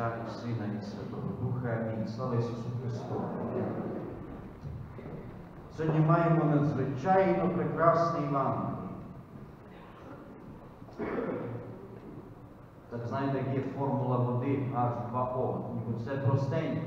Отця і Сина, і Святого Духа. Амінь. Слава Ісусу Христу. Сьогодні маємо надзвичайно прекрасний Івангелій. Так знаєте, як є формула води H2O. Ніби все простеньке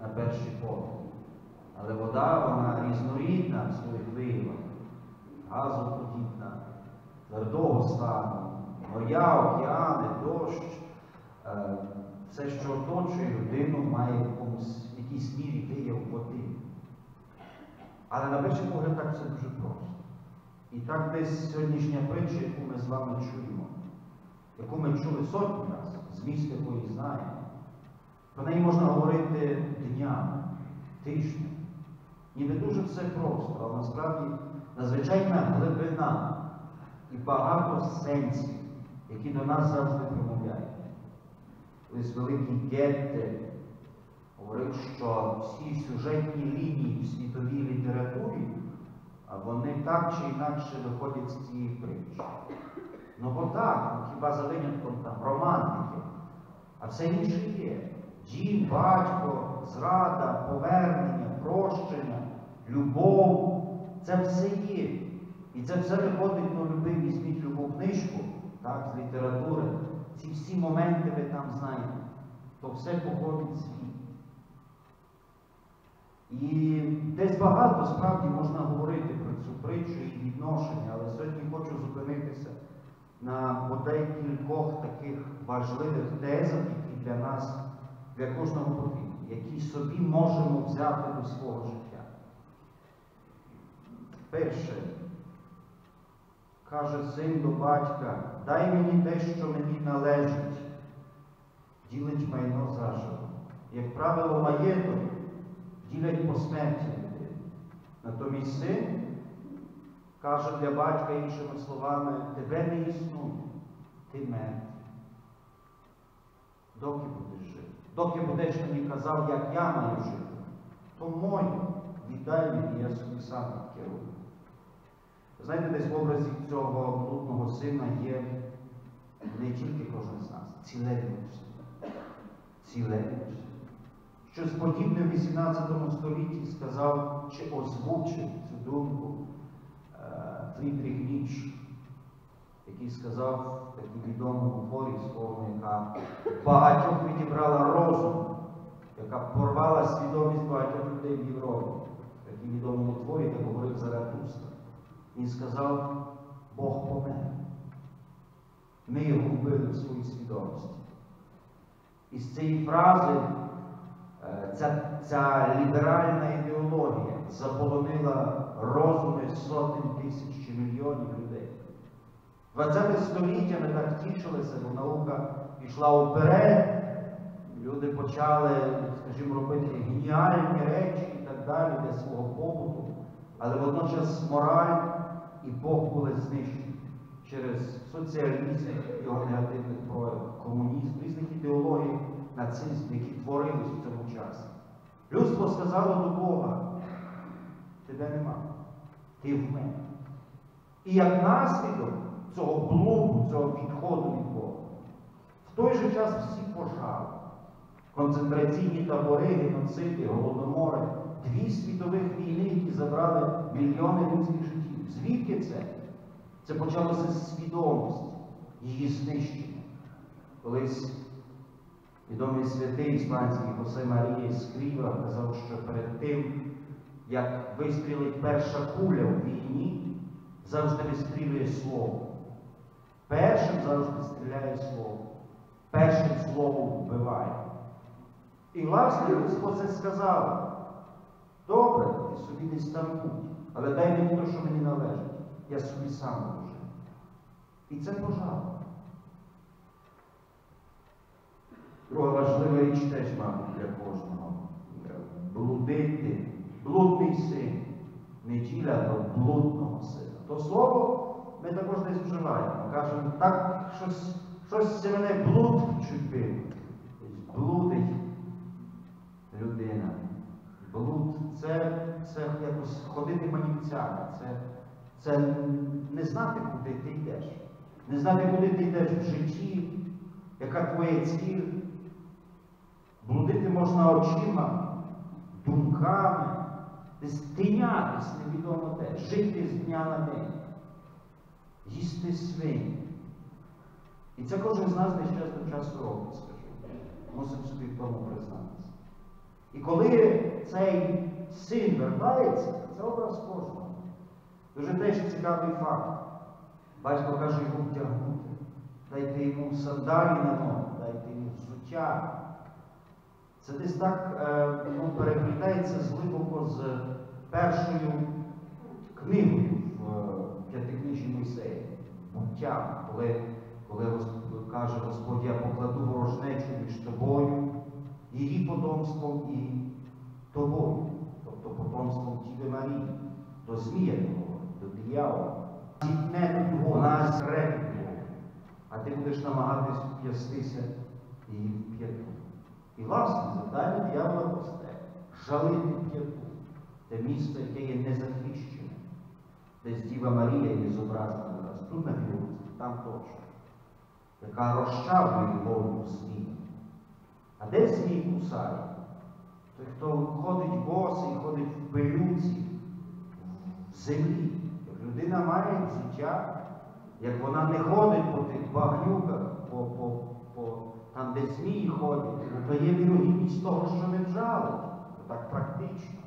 на перший погляд. Але вода, вона різнорідна в своїх виявах. Газоподібна, твердого стану, моря, океани, дощ. Все, що оточує людину, має в якомусь в якійсь мірі вияв води. Але на перший погляд так все дуже просто. І так десь сьогоднішня притча, яку ми з вами чуємо, яку ми чули сотні разів, зміст якої знаємо, про неї можна говорити днями, тижнями. Ніби дуже все просто, але насправді надзвичайна глибина і багато сенсів, які до нас завжди промовляють. Колись великий Гетте говорив, що всі сюжетні лінії в світовій літературі, вони так чи інакше виходять з цієї притчі. Ну бо так, ну, хіба за винятком там романтики, а все інше є. Дім, батько, зрада, повернення, прощення, любов це все є. І це все виходить, ну, любий, візьміть книжку так, з літератури. Ці всі моменти ви там знаєте. То все походить звідти. І десь багато справді можна говорити про цю притчу і відношення, але сьогодні хочу зупинитися на бодай кількох таких важливих тезах, які для нас, для кожного потрібні, які собі можемо взяти до свого життя. Перше, каже син до батька, дай мені те, що мені належить, ділить майно заживо. Як правило, маєток ділять по смерті людини. Натомість син каже для батька іншими словами, тебе не існує, ти мертвий. Доки будеш жити? Доки будеш мені казав, як я маю жити, то моє, віддай мені, я собі сам керую. Знаєте, десь в образі цього блудного сина є не тільки кожен з нас, ціле людство. Ціле людство. Щось подібне в 18 столітті сказав чи озвучив цю думку е, Фрідріх Ніч, який сказав в такій відомому творі свого, яка багатьох відібрала розум, яка порвала свідомість багатьох людей в Європі. В такій відомому творі, де говорив Заратустра. Він сказав, Бог помер. Ми його вбили в своїй свідомості. І з цієї фрази е, ця, ця ліберальна ідеологія заполонила розуми сотень тисяч чи мільйонів людей. 20 століття ми так тішилися, бо наука пішла вперед, люди почали, скажімо, робити геніальні речі і так далі для свого побуту, але водночас мораль і Бог були знищені через соціалізм, його негативних проявів, комунізм, різних ідеологій, нацизм, які творились в цьому часі. Людство сказало до Бога, тебе нема, ти в мене. І як наслідок цього блуду, цього відходу від Бога, в той же час всі пожали. Концентраційні табори, геноциди, голодомори, дві світових війни, які забрали мільйони людських життів. Звідки це? Це почалося з свідомості, її знищення. Колись відомий святий іспанський Хосе Марія Скріва казав, що перед тим, як вистрілить перша куля у війні, завжди вистрілює слово. Першим завжди стріляє слово. Першим словом вбиває. І власне людство це сказало. Добре, ти собі десь там будь, але дай мені те, що мені належить. Я собі сам можу. І це пожалуйста. Друга важлива річ теж, мабуть, для кожного. Блудити, блудний син. Неділя до блудного сина. То слово ми також десь вживаємо. Кажемо, так щось, щось мене блуд вчепив. Блудить людина. Блуд це, це якось ходити манівцями, це, це не знати, куди ти йдеш, не знати, куди ти йдеш в житті, яка твоя ціль, Блудити можна очима, думками, десь тинятись невідомо де, жити з дня на день, їсти свині. І це кожен з нас десь час до часу робить, скажу. Мусимо собі в тому признатися. І коли цей син вертається, це образ кожного. Дуже теж цікавий факт. Батько каже йому вдягнути, дайте йому сандалі на ноги, дайте йому взуття. Це десь так е, ну, переплітається зглибоко з першою книгою в е, п'ятикнижі Мойсея, буття, коли, коли каже Господь, я покладу ворожнечу між тобою, її потомством і тобою, тобто потомством Діви Марії, до Змія того, до диявола. Зітне його на зреку, а ти будеш намагатись в'ястися і в п'яту. І власне завдання диявола просте жалити п'яту, те місто, яке є незахищене, десь Діва Марія є зображена зараз, тут на білці, там точно, яка розчавлює голову змія. А де змій кусає? Той, хто ходить босий, ходить в пилюці, в землі. Як людина має взуття, як вона не ходить по тих багнюках, по, по, по, там, де змії ходять, ну, то є вірогідність того, що не вжалить. Так практично.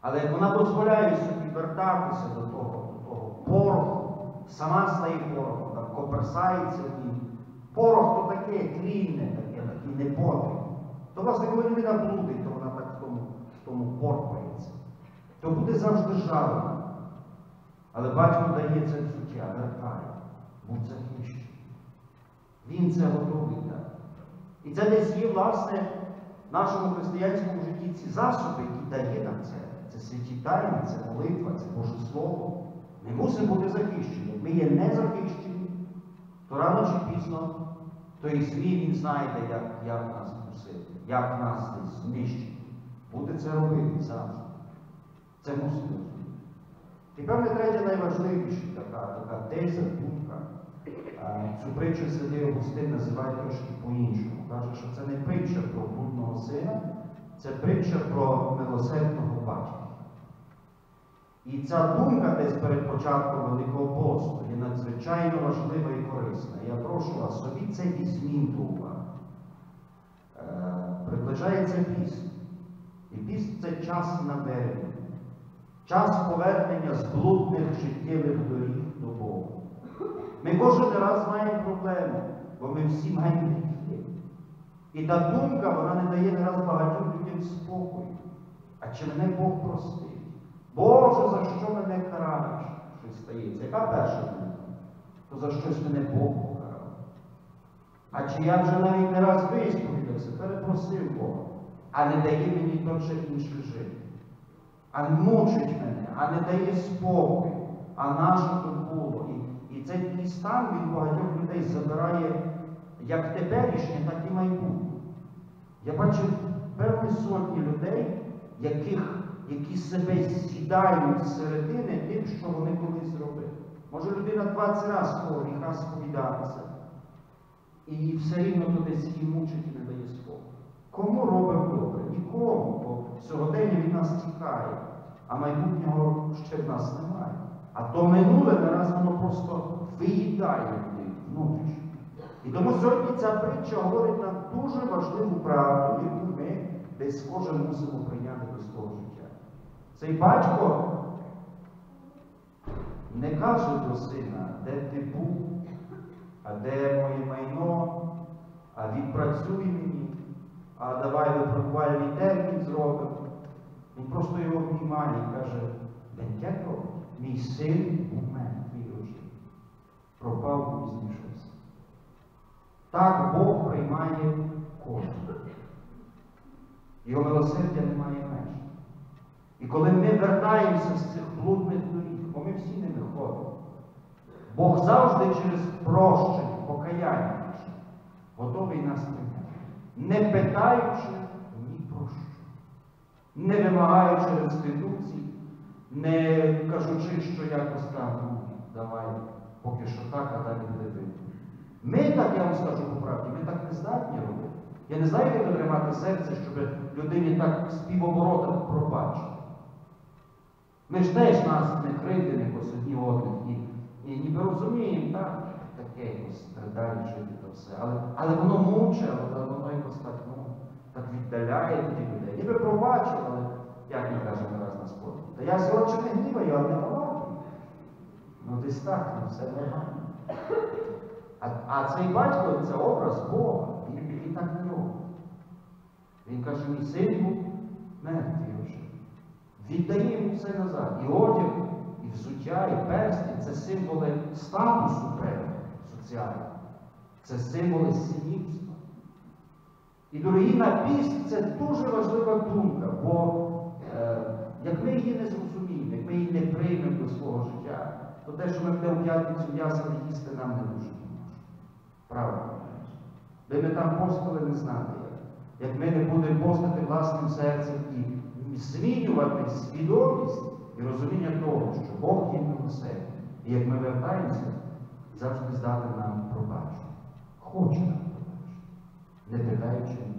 Але як вона дозволяє собі вертатися до того, до того пороху, сама стає порохом, коперсається ній. Порох то таке тлінне, таке, такий непотріб. То, власне, коли людина блудить, то вона так в тому, в тому порпається. То буде завжди жалена. Але батько дає це взуття, вертає, будь захищений. Він це готовий дати. І це десь є, власне, в нашому християнському житті ці засоби, які дає нам це. Це святі тайни, це молитва, це Боже Слово. Ми мусимо бути захищені. Ми є не захищені, то рано чи пізно той змій він знайде, як, як нас вкусити, як нас десь знищити. Буде це робити завжди. Це мусимо розуміти. І певне третя найважливіша така, така теза, думка. Цю притчу Святий Августин називає трошки по-іншому. Каже, що це не притча про блудного сина, це притча про милосердного батька. І ця думка десь перед початком Великого посту є надзвичайно важлива і корисна. Я прошу вас, собі це візьміть до. Приближається піст. І піст це час намирення, час повернення з блудних життєвих доріг до Бога. Ми кожен раз маємо проблему, бо ми всі маємо гріхи. І та думка, вона не дає не раз багатьом людям спокою. А чи мене Бог простить? Боже, за що мене караєш? Щось стається. Яка перша думка? То за щось мене Бог покарав. А чи я вже навіть не раз висповідався, перепросив Бога, а не дає мені точно інше жити. А мучить мене, а не дає спокою, а наше то було. І, і цей стан від багатьох людей забирає як теперішнє, так і майбутнє. Я бачив певні сотні людей, яких, які себе з'їдають з середини тим, що вони колись зробили. Може людина 20 разів свого гріха сповідатися, і все рівно то десь її мучить і не дає спокою. Кому робимо добре? Нікому, бо сьогодення від нас тікає, а майбутнього ще в нас немає. А то минуле нараз воно просто виїдає внутрішньо. І тому сьогодні ця притча говорить нам дуже важливу правду, яку ми десь кожен мусимо прийняти до свого життя. Цей батько не каже до сина, де ти був, а де моє майно, а відпрацюй мені, а давай випробувальний термін зробимо. Він просто його обнімає і каже, дитятко, мій син у мене очі. Пропав і знайшовся. Так Бог приймає кожного. Його милосердя немає меж. І коли ми вертаємося з цих блудних доріг, бо ми всі ними ходимо, Бог завжди через прощення, покаяння готовий нас прийняти, не питаючи ні про що, не вимагаючи реституції, не кажучи, що якось там, давай, поки що так, а далі буде видно. Ми так, я вам скажу по правді, ми так не здатні робити. Я не знаю, як тримати серце, щоб людині так з півоборота пробачити. Ми ж теж нас не кривди якось одні одних і, і ніби розуміємо, так, таке якось далі жити все. Але, але воно муче, але воно віддаляє тоді людей. Ніби пробачив, але як ми кажемо раз на спорті. Та я сьогодні не гніваю, але не палатую. Ну десь так, ну все нормально. А, а цей батько це образ Бога. Він, він так не робить. Він каже, мій син був мертвий вже. Віддає йому все назад. І одяг, і взуття, і перстень це символи статусу певного соціального. Це символи синівства. І дорогі на піст це дуже важлива думка, бо е, як ми її не зрозуміємо, як ми її не приймемо до свого життя, то те, що ми будемо в п'ятницю м'яса не їсти, нам не дуже допоможе. Правда. Де ми там постили, не знати як. Як ми не будемо постити власним серцем і змінювати свідомість і розуміння того, що Бог є милосердний. І як ми вертаємося, завжди здати нам пробачення. der Bereitschaft.